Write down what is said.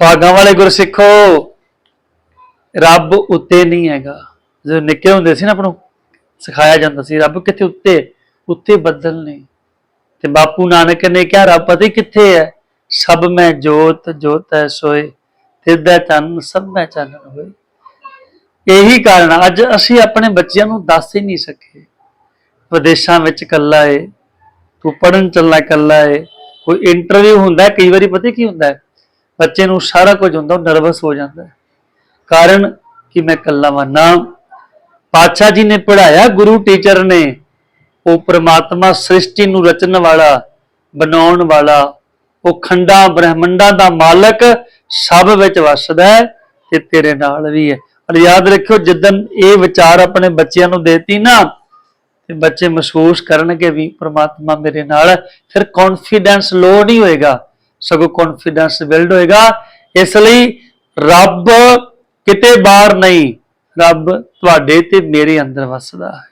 ਭਾਗਾਂ ਵਾਲੇ ਗੁਰਸਿੱਖੋ, ਰੱਬ ਉੱਤੇ ਨਹੀਂ ਹੈਗਾ। ਜਦੋਂ ਨਿੱਕੇ ਹੁੰਦੇ ਸੀ ਨਾ ਆਪਾਂ ਨੂੰ ਸਿਖਾਇਆ ਜਾਂਦਾ ਸੀ, ਰੱਬ ਕਿੱਥੇ ਉੱਤੇ ਉੱਤੇ ਬੱਦਲ ਨੇ। ਤੇ ਬਾਪੂ ਨਾਨਕ ਨੇ ਕਿਹਾ, ਰੱਬ ਪਤਾ ਕਿੱਥੇ ਹੈ? ਸਭ ਮੈਂ ਜੋਤ ਜੋਤ ਹੈ ਸੋਏ, ਤਿਰਦਾ ਚੰਨ ਸਭ ਮੈਂ ਚਾਨਣ ਹੋਏ। ਇਹੀ ਕਾਰਨ ਅੱਜ ਅਸੀਂ ਆਪਣੇ ਬੱਚਿਆਂ ਨੂੰ ਦੱਸ ਹੀ ਨਹੀਂ ਸਕੇ। ਵਿਦੇਸ਼ਾਂ ਵਿੱਚ ਕੱਲਾ ਏ, ਤੂੰ ਪੜਨ ਚੱਲਣਾ ਕੱਲਾ ਏ, ਕੋਈ ਇੰਟਰਵਿਊ ਹੁੰਦਾ, ਕਈ ਵਾਰੀ ਪਤਾ ਕੀ ਹੁੰਦਾ? ਹੈ ਬੱਚੇ ਨੂੰ ਸਾਰਾ ਕੁਝ ਹੁੰਦਾ, ਉਹ ਨਰਵਸ ਹੋ ਜਾਂਦਾ ਹੈ। ਕਾਰਨ ਕਿ ਮੈਂ ਕੱਲਾ ਵਾਂ। ਨਾ, ਪਾਤਸ਼ਾਹ ਜੀ ਨੇ ਪੜਾਇਆ ਗੁਰੂ ਟੀਚਰ ਨੇ। ਉਹ ਪ੍ਰਮਾਤਮਾ ਸ੍ਰਿਸ਼ਟੀ ਨੂੰ ਰਚਣ ਵਾਲਾ, ਬਣਾਉਣ ਵਾਲਾ, ਉਹ ਖੰਡਾਂ, ਬ੍ਰਹਮੰਡਾਂ ਦਾ ਮਾਲਕ ਸਭ ਵਿੱਚ ਵਸਦਾ ਹੈ ਤੇ ਤੇਰੇ ਨਾਲ ਵੀ ਹੈ। ਔਰ ਯਾਦ ਰੱਖਿਓ ਜਿੱਦਨ ਇਹ ਵਿਚਾਰ ਆਪਣੇ ਬੱਚਿਆਂ ਨੂੰ ਦੇਤੀ ਨਾ, ਤੇ ਬੱਚੇ ਮਹਿਸੂਸ ਕਰਨਗੇ ਵੀ ਪ੍ਰਮਾਤਮਾ ਮੇਰੇ ਨਾਲ ਹੈ। ਫਿਰ ਕੌਨਫੀਡੈਂਸ ਲੋ ਨਹੀਂ ਹੋਏਗਾ। ਸਗੋਂ ਕੌਨਫੀਡੈਂਸ ਬਿਲਡ ਹੋਏਗਾ। ਇਸ ਲਈ ਰੱਬ ਕਿਤੇ ਬਾਹਰ ਨਹੀਂ, ਰੱਬ ਤੁਹਾਡੇ ਤੇ ਮੇਰੇ ਅੰਦਰ ਵਸਦਾ ਹੈ।